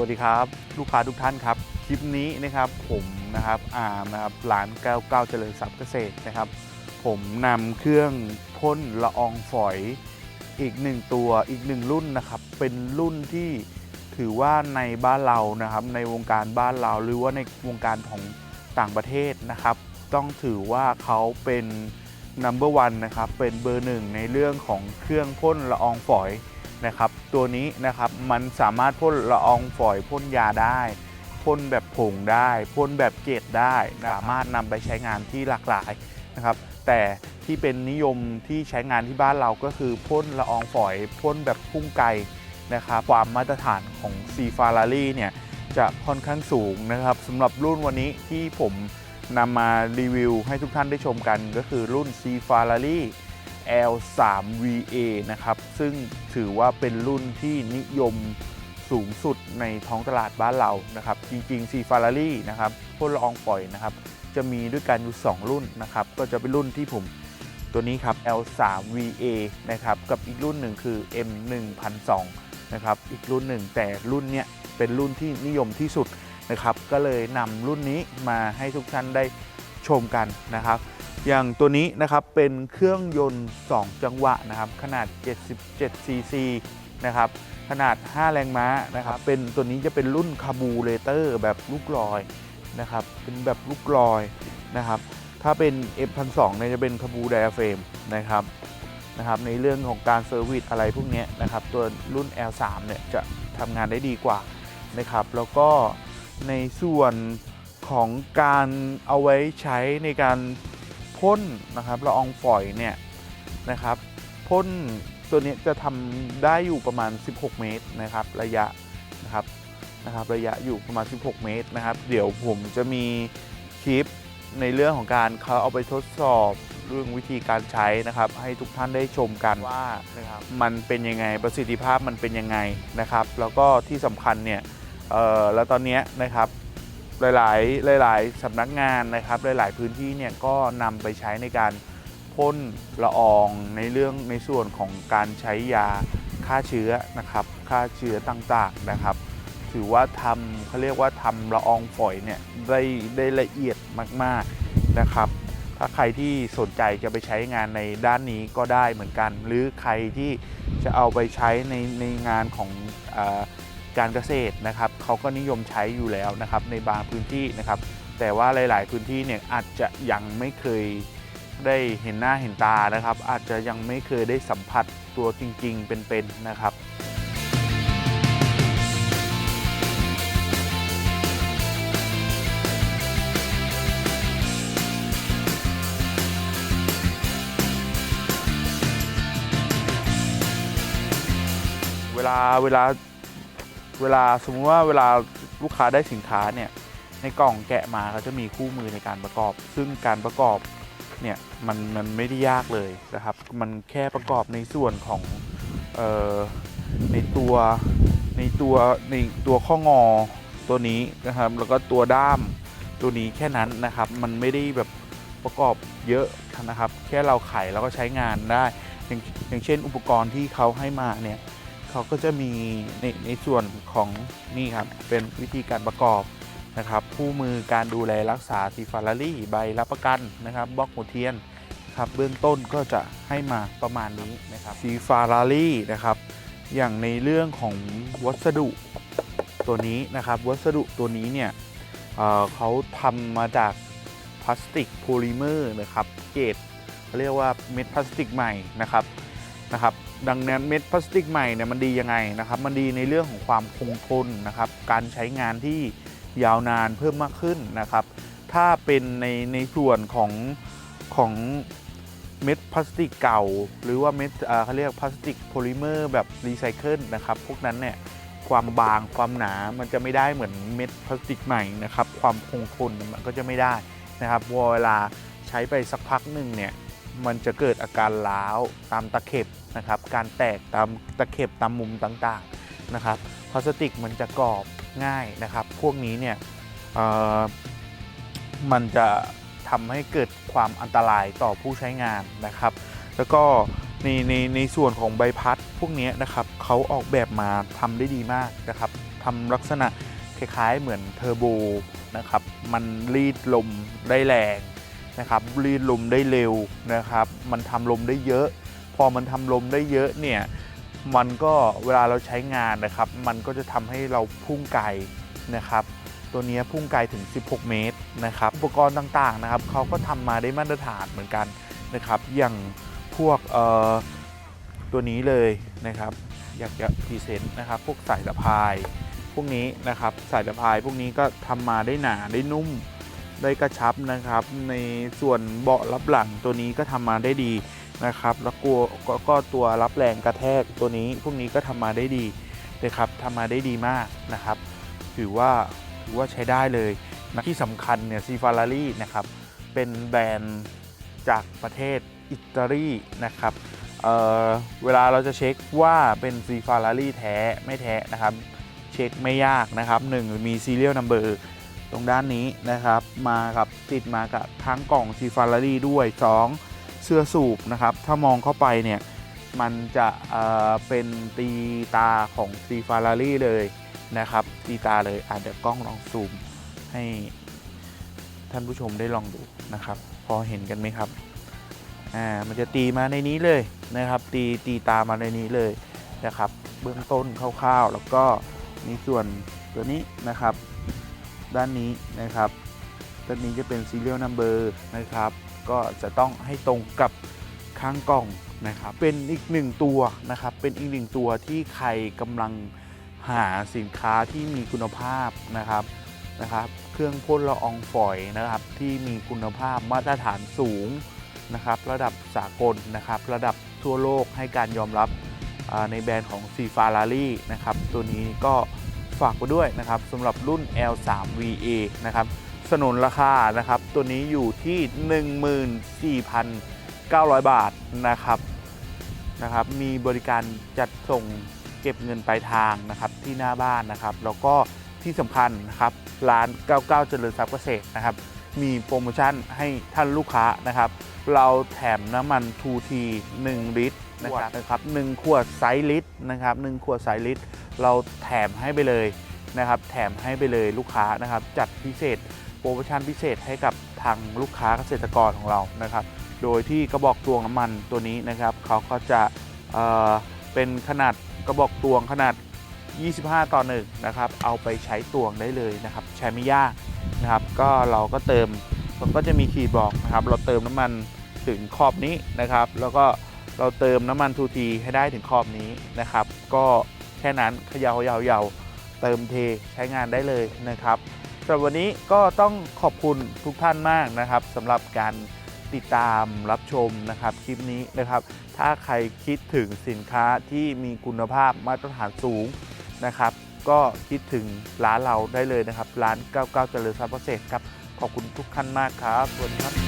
วัสดีครับลูกค้าทุกท่านครับ คลิปนี้นะครับผมนะครับอาร์มนะครับร้านแก้วเก้าเจริญทรัพย์เกษตรนะครับ ผมนำเครื่องพ่นละอองฝอยอีกหนึ่งตัวอีกหนึ่งรุ่นนะครับ เป็นรุ่นที่ถือว่าในบ้านเรานะครับ ในวงการบ้านเราหรือว่าในวงการของต่างประเทศนะครับ ต้องถือว่าเขาเป็น number one นะครับเป็นเบอร์หนึ่งในเรื่องของเครื่องพ่นละอองฝอย นะครับ ตัวนี้นะครับมันสามารถพ่นละอองฝอยพ่นยาได้พ่นแบบผงได้พ่นแบบเกล็ดได้สามารถนำไปใช้งานที่หลากหลายนะครับ แต่ที่เป็นนิยมที่ใช้งานที่บ้านเราก็คือพ่นละอองฝอยพ่นแบบพุ่งไกลนะครับความมาตรฐานของ c f a r a r i เนี่ยจะค่อนข้างสูงนะครับสำหรับรุ่นวันนี้ที่ผมนำมารีวิวให้ทุกท่านได้ชมกันก็คือรุ่น c f a r a r i L3VA นะครับ ซึ่งถือว่าเป็นรุ่นที่นิยมสูงสุดในท้องตลาดบ้านเรานะครับ จริงๆ c f a r a r i นะครับพ่นละอองฝอยนะครับ จะมีด้วยกันอยู่ 2 รุ่นนะครับ ก็จะเป็นรุ่นที่ผมตัวนี้ครับ L3VA นะครับ กับอีกรุ่นหนึ่งคือ M1002 นะครับ อีกรุ่นหนึ่งแต่รุ่นเนี้ยเป็นรุ่นที่นิยมที่สุดนะครับ ก็เลยนำรุ่นนี้มาให้ทุกท่านได้ชมกันนะครับ อย่างตัวนี้นะครับเป็นเครื่องยนต์ 2 จังหวะนะครับขนาด 77 cc นะครับขนาด 5 แรงม้านะครับเป็นตัวนี้จะเป็นรุ่นคาบูเรเตอร์แบบลูกลอยนะครับเป็นแบบลูกลอยนะครับถ้าเป็น F1002 เนี่ยจะเป็นคาบูไดอะเฟรมนะครับนะครับในเรื่องของการเซอร์วิสอะไรพวกนี้นะครับตัวรุ่น L3 เนี่ยจะทำงานได้ดีกว่านะครับแล้วก็ในส่วนของการเอาไว้ใช้ในการ พ่นนะครับละอองฝอยเนี่ยนะครับพ่นตัวเนี้ยจะทำได้อยู่ประมาณ 16 เมตรนะครับระยะนะครับนะครับระยะอยู่ประมาณ 16 เมตรนะครับ เดี๋ยวผมจะมีคลิปในเรื่องของการเขาเอาไปทดสอบเรื่องวิธีการใช้นะครับ ให้ทุกท่านได้ชมกันว่านะครับมันเป็นยังไงประสิทธิภาพมันเป็นยังไงนะครับ แล้วก็ที่สำคัญเนี่ยเอ่อแล้วตอนเนี้ยนะครับ หลายๆ หลาย ๆสำนักงานนะครับ หลาย ๆ พื้นที่เนี่ยก็นำไปใช้ในการพ่นละอองในเรื่องในส่วนของการใช้ยาฆ่าเชื้อนะครับฆ่าเชื้อต่างๆนะครับ ถือว่าทำเขาเรียกว่าทำละอองฝอยเนี่ยได้ได้ละเอียดมากๆนะครับ ถ้าใครที่สนใจจะไปใช้งานในด้านนี้ก็ได้เหมือนกัน หรือใครที่จะเอาไปใช้ในในงานของอ การเกษตรนะครับเขาก็นิยมใช้อยู่แล้วนะครับในบางพื้นที่นะครับ แต่ว่าหลาย ๆ พื้นที่เนี่ยอาจจะยังไม่เคยได้เห็นหน้าเห็นตานะครับ อาจจะยังไม่เคยได้สัมผัสตัวจริง ๆ เป็น ๆ นะครับเวลาเวลา เวลาสมมติว่าเวลาลูกค้าได้สินค้าเนี่ยในกล่องแกะมาเขาจะมีคู่มือในการประกอบ ซึ่งการประกอบเนี่ยมันมันไม่ได้ยากเลยนะครับ มันแค่ประกอบในส่วนของออในตัวในตัวในตัวข้องอตัวนี้นะครับ แล้วก็ตัวด้ามตัวนี้แค่นั้นนะครับ มันไม่ได้แบบประกอบเยอะนะครับ แค่เราไขแล้วก็ใช้งานได้ อย่างอย่างเช่นอุปกรณ์ที่เขาให้มาเนี่ย เขาก็จะมีในในส่วนของนี่ครับเป็นวิธีการประกอบนะครับคู่มือการดูแลรักษาทีฟารารี่ใบรับประกันนะครับบล็อกหัวเทียนครับเบื้องต้นก็จะให้มาประมาณนี้นะครับทีฟารารี่นะครับอย่างในเรื่องของวัสดุตัวนี้นะครับวัสดุตัวนี้เนี่ยเเขาทำมาจากพลาสติกโพลิเมอร์นะครับเกรดเรียกว่าเม็ดพลาสติกใหม่นะครับนะครับ ดังนั้นเม็ดพลาสติกใหม่เนี่ยมันดียังไงนะครับ มันดีในเรื่องของความคงทนนะครับ การใช้งานที่ยาวนานเพิ่มมากขึ้นนะครับ ถ้าเป็นในในส่วนของของเม็ดพลาสติกเก่า หรือว่าเม็ดเอ่อเขาเรียกพลาสติกโพลิเมอร์แบบรีไซเคิลนะครับ พวกนั้นเนี่ยความบางความหนามันจะไม่ได้เหมือนเม็ดพลาสติกใหม่นะครับ ความคงทนมันก็จะไม่ได้นะครับพอเวลาใช้ไปสักพักหนึ่งเนี่ยมันจะเกิดอาการร้าวตามตะเข็บ นะครับการแตกตามตะเข็บตามมุมต่างๆนะครับพลาสติกมันจะกรอบง่ายนะครับ พวกนี้เนี่ยมันจะทำให้เกิดความอันตรายต่อผู้ใช้งานนะครับ แล้วก็ในในในส่วนของใบพัดพวกนี้นะครับเขาออกแบบมาทำได้ดีมากนะครับททำลักษณะคล้ายๆเหมือนเทอร์โบนะครับ มันรีดลมได้แรงนะครับ รีดลมได้เร็วนะครับ มันทำลมได้เยอะ พอมันทำลมได้เยอะเนี่ยมันก็เวลาเราใช้งานนะครับ มันก็จะทำให้เราพุ่งไกลนะครับ ตัวนี้พุ่งไกลถึง 16 เมตรนะครับ อุปกรณ์ต่างๆนะครับเขาก็ทำมาได้มาตรฐานเหมือนกันนะครับ อย่างพวกเอ่อตัวนี้เลยนะครับ อยากจะพรีเซนต์นะครับ พวกสายสะพายพวกนี้นะครับสายสะพายพวกนี้ก็ทำมาได้หนาได้นุ่มได้กระชับนะครับ ในส่วนเบาะรับหลังตัวนี้ก็ทำมาได้ดี นะครับ แล้วกลัวกก็ตัวรับแรงกระแทกตัวนี้พวกนี้ก็ทำมาได้ดีนะครับทำมาได้ดีมากนะครับ ถือว่าถือว่าใช้ได้เลยนะที่สำคัญเนี่ยซีฟารารีนะครับ เป็นแบรนด์จากประเทศอิตาลีนะครับเเวลาเราจะเช็คว่าเป็นซีฟารารีแท้ไม่แท้นะครับ เช็คไม่ยากนะครับ1มี serial number ตรงด้านนี้นะครับ มากับติดมากับทั้งกล่องซีฟารารีด้วย 2 เสื้อสูบนะครับ ถ้ามองเข้าไปเนี่ยมันจะเเป็นตีตาของซีฟารารี่เลยนะครับ ตีตาเลยอาจจะเดี๋ยวกล้องลองซูมให้ท่านผู้ชมได้ลองดูนะครับ พอเห็นกันไหมครับอ่ามันจะตีมาในนี้เลยนะครับ ตีตีตามาในนี้เลยนะครับ เบื้องต้นคร่าวๆ แล้วก็มีส่วนตัวนี้นะครับ ด้านนี้นะครับด้านนี้จะเป็น serial number นะครับ ก็จะต้องให้ตรงกับข้างกล่องนะครับ เป็นอีกหนึ่งตัวนะครับ เป็นอีกหนึ่งตัวที่ใครกำลังหาสินค้าที่มีคุณภาพนะครับนะครับ เครื่องพ่นละอองฝอยนะครับ ที่มีคุณภาพมาตรฐานสูงนะครับ ระดับสากลนะครับ ระดับทั่วโลกให้การยอมรับในแบรนด์ของ c f a r a r i นะครับ ตัวนี้ก็ฝากไว้ด้วยนะครับสำหรับรุ่น L3VA นะครับ สนนราคานะครับ ตัวนี้อยู่ที่ 14,900 บาทนะครับนะครับ มีบริการจัดส่งเก็บเงินปลายทางนะครับที่หน้าบ้านนะครับ แล้วก็ที่สำคัญนะครับร้าน 99 เจริญทรัพย์เกษตรนะครับ มีโปรโมชั่นให้ท่านลูกค้านะครับ เราแถมน้ำมัน 2T 1 ลิตรนะครับนะครับ1ขวดไซส์ลิตรนะครับ1ขวดไซส์ลิตร เราแถมให้ไปเลยนะครับ แถมให้ไปเลยลูกค้านะครับ จัดพิเศษโป รโมชั่นพิเศษให้กับทางลูกค้าเกษตรกรของเรานะครับ โดยที่กระบอกตวงน้ำมันตัวนี้นะครับเขาก็จะเเป็นขนาดกระบอกตวงขนาด 25 ต่อ1นะครับ เอาไปใช้ตวงได้เลยนะครับ ใช้ไม่ยากนะครับ ก็เราก็เติมมันก็จะมีขีดบอกนะครับ เราเติมน้ำมันถึงขอบนี้นะครับ แล้วก็เราเติมน้ำมันทูทีให้ได้ถึงขอบนี้นะครับ ก็แค่นั้นเขยาวๆๆเติมเทใช้งานได้เลยนะครับ สำหรับวันนี้ก็ต้องขอบคุณทุกท่านมากนะครับสำหรับการติดตามรับชมนะครับคลิปนี้นะครับ ถ้าใครคิดถึงสินค้าที่มีคุณภาพมาตรฐานสูงนะครับ ก็คิดถึงร้านเราได้เลยนะครับ ร้าน 99 เจริญทรัพย์เกษตรครับ ขอบคุณทุกท่านมากครับสวัสดีครับ